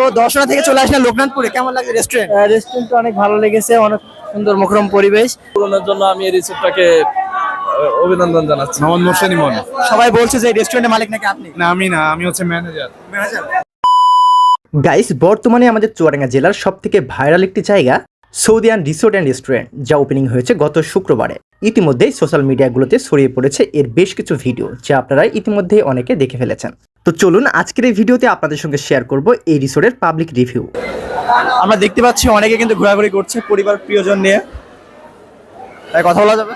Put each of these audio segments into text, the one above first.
তো দর্শনা থেকে চলে আসলে লোকনাথপুরে। কেমন লাগছে রেস্টুরেন্ট রেস্টুরেন্টটা অনেক ভালো লেগেছে অনেক সুন্দর মনোরম পরিবেশ। পূরণের জন্য আমি এই রিসোর্টটাকে অভিনন্দন জানাচ্ছি। মোহাম্মদ মোর্শেদ ইমন। সবাই বলছে যে রেস্টুরেন্টের মালিক নাকি আপনি? না আমি না আমি হচ্ছে ম্যানেজার গাইস বর্তমানে আমাদের চুয়াডাঙ্গা জেলার সব থেকে ভাইরাল একটি জায়গা সৌদিয়ান রিসোর্ট অ্যান্ড রেস্টুরেন্ট যা ওপেনিং হয়েছে গত শুক্রবারে। ইতিমধ্যেই সোশ্যাল মিডিয়াগুলোতে ছড়িয়ে পড়েছে এর বেশ কিছু ভিডিও যা আপনারা ইতিমধ্যেই অনেকে দেখে ফেলেছেন। তো চলুন, আজকের এই ভিডিওতে আপনাদের সঙ্গে শেয়ার করব এই রিসোর্টের পাবলিক রিভিউ আমরা দেখতে পাচ্ছি অনেকে কিন্তু ঘোরাঘুরি করছে পরিবার, প্রিয়জন নিয়ে। তাই কথা বলা যাবে?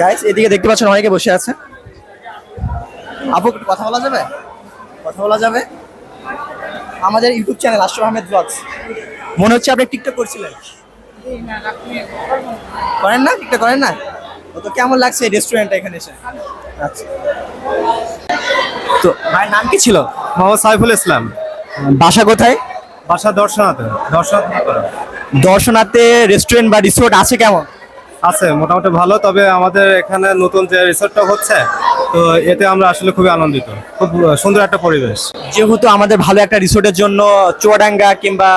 গাইস এদিকে দেখতে পাচ্ছেন অনেকে বসে আছে। আপু কথা বলা যাবে? কথা বলা যাবে? আমাদের YouTube channel Ashraf Ahmed vlogs মনে হচ্ছে আপনি টিকটক করছিলেন। করেন না? টিকটক করেন না? তো কেমন লাগছে এই রেস্টুরেন্টটা এখানে এসে? আচ্ছা। তো ভাইয়ের নাম কি ছিল? মোহাম্মদ সাইফুল ইসলাম। বাসা কোথায়? বাসা দর্শনাতে দর্শনাতে দর্শনাতে রেস্টুরেন্ট বা রিসোর্ট আছে কেমন? আছে মোটামুটি ভালো তবে আমাদের এখানে নতুন যে রিসোর্টটা হচ্ছে তো এতে আমরা আসলে খুবই আনন্দিত। খুব সুন্দর একটা পরিবেশ। যেহেতু আমাদের ভালো একটা রিসোর্টের জন্য চুয়াডাঙ্গা কিংবা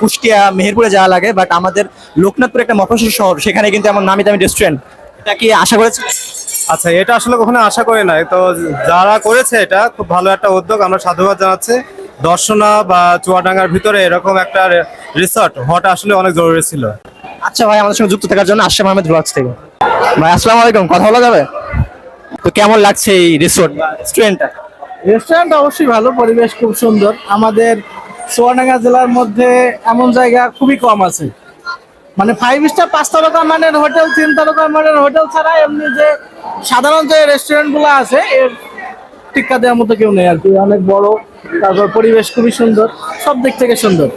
কুষ্টিয়া মেহেরপুরে যাওয়া লাগে বাট আমাদের লোকনাথপুর একটা মফস্বল শহর সেখানে কিন্তু এমন নামি দামি রেস্টুরেন্ট এটা কি আশা করেছে আচ্ছা এটা আসলে কখনো আশা করি নাই। তো যারা করেছে এটা খুব ভালো একটা উদ্যোগ আমরা সাধুবাদ জানাচ্ছি। দর্শনা বা চুয়াডাঙ্গার ভিতরে এরকম একটা রিসোর্ট হওয়াটা আসলে অনেক জরুরি ছিল। আচ্ছা ভাই আমাদের সঙ্গে যুক্ত থাকার জন্য আশরাফ আহমেদ ব্লগস থেকে। ভাই আসসালামু আলাইকুম। কথা বলা যাবে? তো কেমন লাগছে এই রিসোর্ট রেস্টুরেন্টটা রেস্টুরেন্ট অবশ্যই ভালো পরিবেশ খুব সুন্দর। আমাদের চুয়াডাঙ্গা জেলার মধ্যে এমন জায়গা খুবই কম আছে। মানে ফাইভ স্টার পাঁচ তারকা মানের হোটেল তিন তারকা মানের হোটেল ছাড়া এমনি যে সাধারণ যে রেস্টুরেন্টগুলো আছে এর টিক্কা দেওয়ার মতো কেউ নেই আর কি। অনেক বড় তারপর পরিবেশ খুবই সুন্দর সব দিক থেকে সুন্দর।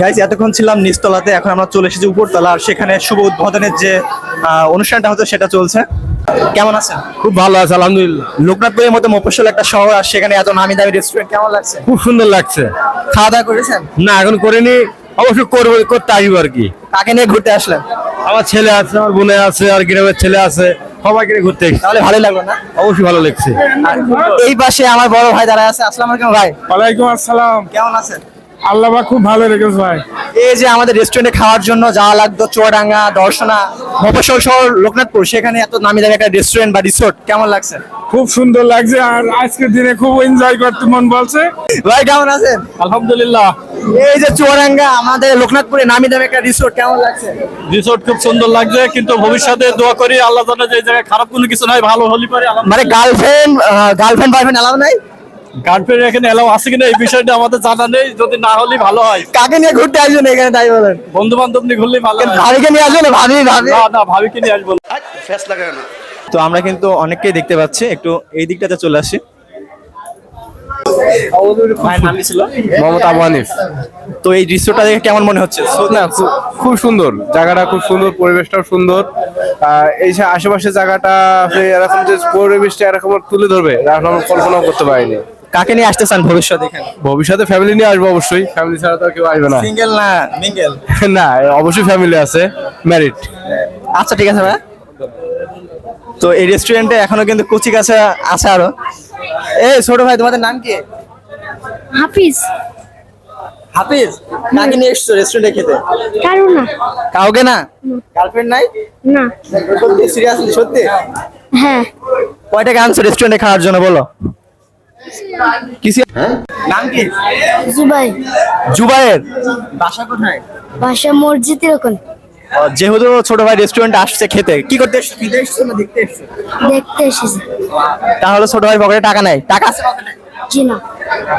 গাইজ এতক্ষণ ছিলাম নিচতলাতে এখন আমরা চলে এসেছি উপরতলা আর সেখানে শুভ উদ্বোধনের যে অনুষ্ঠানটা হতো সেটা চলছে। কেমন আছেন? খুব ভালো আছে আলহামদুলিল্লাহ। লোকনাথপুরের মতো মফস্বল একটা শহর আর সেখানে এত নামি দামি রেস্টুরেন্ট কেমন লাগছে? খুব সুন্দর লাগছে। খাওয়া দাওয়া করেছেন? না এখন করিনি। অবশ্যই করব করতে আসব আর কি। কাকে নিয়ে ঘুরতে আসলাম আমার ছেলে আছে আমার বোনে আছে আর গ্রামের ছেলে আছে সবাইকে নিয়ে ঘুরতে এসেছি। তাহলে ভালো লাগল না? অবশ্যই ভালো লাগছে। এই পাশে আমার বড় ভাই দাঁড়ায় আছে। আসসালাম আলাইকুম ভাই। ওয়ালাইকুম আসসালাম। কেমন আছেন? আল্লাহ খুব ভালো লেগেছে ভাই। এই যে আমাদের রেস্টুরেন্টে খাওয়ার জন্য যাওয়া লাগতো চুয়াডাঙ্গা দর্শনা মফস্বল শহর লোকনাথপুর সেখানে এত নামি দামি একটা রেস্টুরেন্ট বা রিসোর্ট কেমন লাগছে? খুব সুন্দর লাগছে আর আজকের দিনে খুব এনজয় করতে মন বলছে। ভাই কেমন আছেন? আলহামদুলিল্লাহ। এই যে চুয়াডাঙ্গা আমাদের লোকনাথপুরে নামি দামি একটা রিসোর্ট কেমন লাগছে? রিসোর্ট খুব সুন্দর লাগছে কিন্তু ভবিষ্যতে দোয়া করি আল্লাহ জানে যে জায়গায় খারাপ কোনো কিছু নাই ভালো হলি পারে মানে গার্লফ্রেন্ড গার্লফ্রেন্ড বয়ফ্রেন্ড এলাও নাই? গার্লফ্রেন্ড এখানে এলাও আছে কিনা এই বিষয়টা আমাদের জানা নেই যদি না হলে ভালো হয়। কাকে নিয়ে ঘুরতে আসবেন এখানে তাই বলেন? বন্ধু বান্ধব নিয়ে ঘুরলে ভালো ভাবিকে নিয়ে আসবেন ভাবি ভাবি। না না ভাবিকে নিয়ে আসব তো আমরা কিন্তু অনেককেই দেখতে পাচ্ছি একটু এই দিকটাতে চলে আসি। তো এই দৃশ্যটা দেখে কেমন মনে হচ্ছে? না খুব- সুন্দর। জায়গাটা খুব সুন্দর পরিবেশটাও সুন্দর। আহ, এই যে আশেপাশে জায়গাটা এরকম যে পরিবেশটা এরকম তুলে ধরবে আমরা কল্পনাও করতে পারিনি। কাকে নিয়ে আসতে চান ভবিষ্যতে এখানে? ভবিষ্যতে ফ্যামিলি নিয়ে আসব অবশ্যই। ফ্যামিলি ছাড়া তো আর কেউ আসবে না। সিঙ্গেল না মিঙ্গেল না অবশ্যই ফ্যামিলি আছে ম্যারিড আচ্ছা ঠিক আছে ভাই। তো এই রেস্টুরেন্টে এখনও কিন্তু কুচি কাছে আছে আরও। এই ছোট ভাই তোমাদের নাম কি? হাফিজ। হাফিজ কাকে নিয়ে এসছো রেস্টুরেন্টে খেতে? কারও না। কাউকে না? গার্লফ্রেন্ড নাই? না। সত্যি সিরিয়াসলি সত্যি? হ্যাঁ। কয় টাকা আনছো রেস্টুরেন্টে খাওয়ার জন্য বলো? কিসি নাম কি? জুবাই। জুবাইর বাসা কোথায়? বাসা মসজিদের ওখানে। যেহেতু ছোট ভাই রেস্টুরেন্টে আসছে খেতে কি করতে খেতে এসছো না দেখতে এসছো? দেখতে এসেছে। তাহলে ছোট ভাই পকেটে টাকা নাই টাকা আছে পকেটে জি না।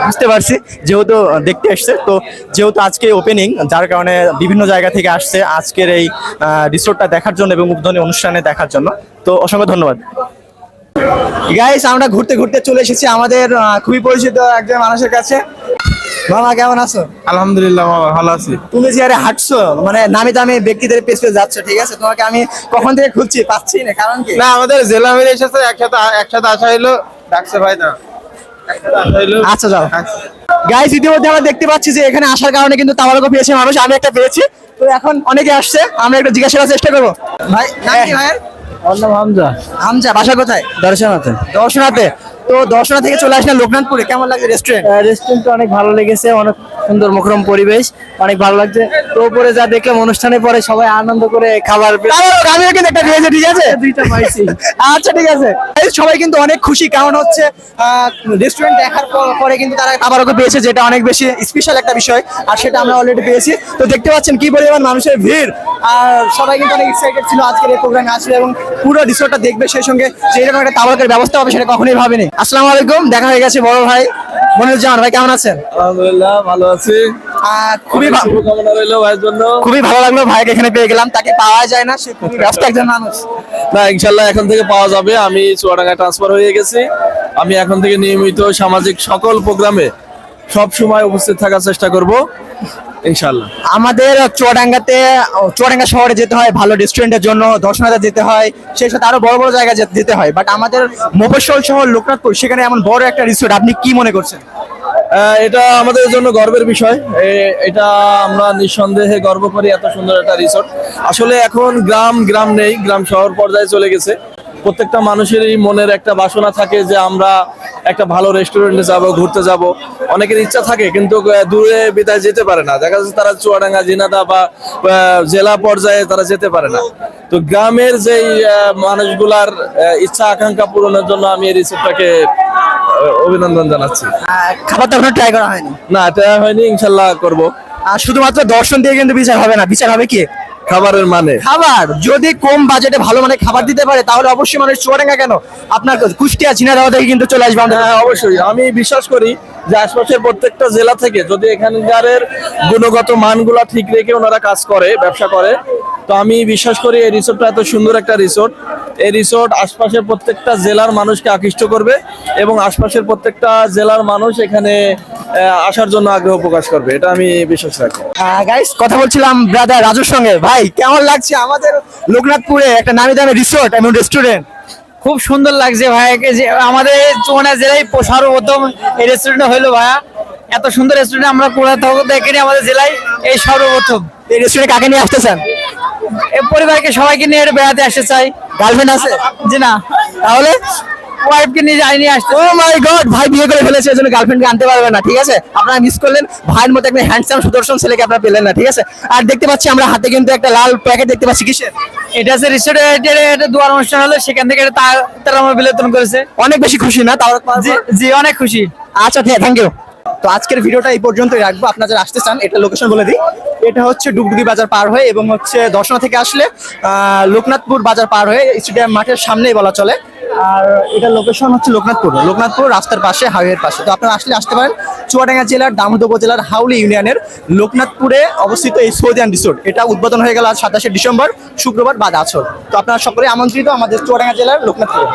বুঝতে পারছি যেহেতু দেখতে এসছে তো যেহেতু আজকে ওপেনিং যার কারণে বিভিন্ন জায়গা থেকে আসছে আজকের এই রিসোর্টটা দেখার জন্য এবং উদ্বোধনী অনুষ্ঠানে দেখার জন্য। তো অসংখ্য ধন্যবাদ। গাইস আমরা ঘুরতে ঘুরতে চলে এসেছি আমাদের খুবই পরিচিত একজন মানুষের কাছে। মামা কেমন আছো? আলহামদুলিল্লাহ ভালো আছি। তুমি যে আরে হাঁটছো মানে নামি দামি ব্যক্তিদের পেছ পেছ যাচ্ছ ঠিক আছে? তোমাকে আমি কখন থেকে খুঁজছি পাচ্ছি না কারণ কি? না আমাদের জেলা মিলে এসেছে একসাথে একসাথে আসা হইল। ডাকছে ভাই না একসাথে আসা হইল। আচ্ছা যাও। গাইস ইতিমধ্যে আমরা দেখতে পাচ্ছি যে এখানে আসার কারণে কিন্তু তামালকো পেয়েছে মানুষ আমি একটা পেয়েছি। তো এখন অনেকে আসছে আমরা একটু জিজ্ঞাসা করার চেষ্টা করব। ভাই নাম কি ভাইয়ের? আমার নাম হামজা। হামজা বাসা কোথায়? দর্শনাতে। দর্শনাতে। তো দর্শনা থেকে চলে আসলে লোকনাথপুরে। কেমন লাগে রেস্টুরেন্ট রেস্টুরেন্টটা অনেক ভালো লেগেছে অনেক সুন্দর মুখরম পরিবেশ অনেক ভালো লাগছে। তো উপরে যা দেখলাম অনুষ্ঠানে পরে সবাই আনন্দ করে খাবার আমিও কিন্তু একটা পেয়েছি ঠিক আছে? দুইটা পাইছি। আচ্ছা ঠিক আছে। সবাই কিন্তু অনেক খুশি কারণ হচ্ছে রেস্টুরেন্ট দেখার পর- কিন্তু তারা খাবারও পেয়েছে যেটা অনেক বেশি স্পেশাল একটা বিষয় আর সেটা আমরা অলরেডি পেয়েছি। তো দেখতে পাচ্ছেন কি পরিমাণ মানুষের ভিড়। আর সবাই কিন্তু অনেক এক্সাইটেড ছিল আজকের এই প্রোগ্রামে আসবে এবং পুরো রিসোর্টটা দেখবে সেই সঙ্গে যে এরকম একটা তাবারকের ব্যবস্থা হবে সেটা কখনোই ভাবেনি। আসসালামু আলাইকুম দেখা হয়ে গেছে বড় ভাই। মনিরুজ্জামান ভাই কেমন আছেন? আলহামদুলিল্লাহ ভালো আছি। খুবই শুভকামনা রইল ভাইয়ের জন্য। খুবই ভালো লাগল ভাইকে এখানে পেয়ে গেলাম। তাকে পাওয়া যায় না সে খুবই ব্যস্ত একজন মানুষ। না ইনশাল্লাহ এখন থেকে পাওয়া যাবে। আমি চুয়াডাঙ্গা ট্রান্সফার হয়ে গেছি। আমি এখন থেকে নিয়মিত সামাজিক সকল প্রোগ্রামে সব সময় উপস্থিত থাকার চেষ্টা করব। ইনশাল্লাহ আমাদের চুয়াডাঙ্গাতে চুয়াডাঙ্গা শহরে যেতে হয় ভালো রেস্টুরেন্টের জন্য দর্শনাতে যেতে হয় সেই সাথে আরও বড় বড় জায়গায় যেতে হয়। বাট আমাদের মফস্বল শহর লোকনাথপুর সেখানে এমন বড় একটা রিসোর্ট আপনি কি মনে করছেন? এটা আমাদের জন্য গর্বের বিষয়। এটা আমরা নিঃসন্দেহে গর্ব করি এত সুন্দর একটা রিসোর্ট আসলে এখন গ্রাম গ্রাম নেই গ্রাম শহর পর্যায়ে চলে গেছে। প্রত্যেকটা মানুষেরই মনের একটা বাসনা থাকে যে আমরা একটা ভালো রেস্টুরেন্টে যাব ঘুরতে যাব। অনেকের ইচ্ছা থাকে কিন্তু দূরে বিদায় যেতে পারে না। দেখা যাচ্ছে তারা চুয়াডাঙ্গা জিনাদা বা জেলা পর্যায়ে তারা যেতে পারে না। তো গ্রামের যেই মানুষগুলার ইচ্ছা আকাঙ্ক্ষা পূরণের জন্য আমি এই রিসোর্টটাকে অভিনন্দন জানাচ্ছি। খাবারটা আপনার ট্রাই করা হয়নি? না এটা হয়নি ইনশাল্লাহ করব। আর শুধুমাত্র দর্শন দিয়ে কিন্তু বিচার হবে না। বিচার হবে কি? খাবারের মানে? খাবার। যদি কম বাজেটে ভালো মানে খাবার দিতে পারে তাহলে অবশ্যই মানুষ চুয়াডাঙ্গা কেন? আপনার কুষ্টিয়া ঝিনাদাওয়া থেকে কিন্তু চলে আসবে আমাদের। হ্যাঁ অবশ্যই। আমি বিশ্বাস করি যে আশপাশের প্রত্যেকটা জেলা থেকে যদি এখানকার গুণগত মানগুলা ঠিক রেখে ওনারা কাজ করে ব্যবসা করে তো আমি বিশ্বাস করি এই রিসোর্টটা এত সুন্দর একটা রিসোর্ট এই রিসোর্ট আশপাশের প্রত্যেকটা জেলার মানুষকে আকৃষ্ট করবে এবং আশপাশের প্রত্যেকটা জেলার মানুষ এখানে আসার জন্য আগ্রহ প্রকাশ করবে। এটা আমি বিশ্বাস রাখি। গাইস কথা বলছিলাম ব্রাদার রাজুর সঙ্গে। ভাই কেমন লাগছে আমাদের লোকনাথপুরে একটা নামি দামি রিসোর্ট এবং রেস্টুরেন্ট খুব সুন্দর লাগছে ভাইয়াকে যে আমাদের চুয়ানা জেলায় সর্বপ্রথম এই রেস্টুরেন্ট হইল ভাইয়া। এত সুন্দর রেস্টুরেন্ট আমরা কোথাও দেখিনি আমাদের জেলায় এই সর্বপ্রথম। এই রেস্টুরেন্টে কাকে নিয়ে আসতেছেন এই পরিবারকে সবাইকে নিয়ে বেড়াতে আসতে চাই। গার্লফ্রেন্ড আছে? জি না। তাহলে? ওয়াইফকে নিয়ে যাই নিয়ে আসতে ও মাই গড ভাই বিয়ে করে ফেলেছে এজন্য গার্লফ্রেন্ডকে আনতে পারবে না ঠিক আছে? আপনারা মিস করলেন ভাইয়ের মতো একটা হ্যান্ডসাম সুদর্শন ছেলেকে আপনারা পেলেন না ঠিক আছে? আর দেখতে পাচ্ছি আমরা হাতে কিন্তু একটা লাল প্যাকেট দেখতে পাচ্ছি কিসের? এটা হচ্ছে রিসোর্টের একটা দুয়ার অনুষ্ঠান হলো সেখান থেকে তার তারা আমার বিলেতন করেছে। অনেক বেশি খুশি না? তাও জি জি অনেক খুশি। আচ্ছা থ্যাংক ইউ। তো আজকের ভিডিওটা এই পর্যন্তই রাখব। আপনারা যারা আসতে চান, এটা লোকেশন বলে দিই। এটা হচ্ছে ডুগডুগি বাজার পার হয়ে এবং হচ্ছে দর্শনা থেকে আসলে লোকনাথপুর বাজার পার হয়ে স্টেডিয়াম মাঠের সামনেই বলা চলে। আর এটা লোকেশন হচ্ছে লোকনাথপুর। লোকনাথপুর রাস্তার পাশে হাইওয়ের পাশে। তো আপনারা আসলে আসতে পারেন চুয়াডাঙ্গা জেলার দামোদ জেলার হাউলি ইউনিয়নের লোকনাথপুরে অবস্থিত এই সৌদিয়ান রিসোর্ট এটা উদ্বোধন হয়ে গেল আজ সাতাশে ডিসেম্বর, শুক্রবার বাদ আছর তো আপনারা সকলে আমন্ত্রিত আমাদের চুয়াডাঙ্গা জেলার লোকনাথপুরে।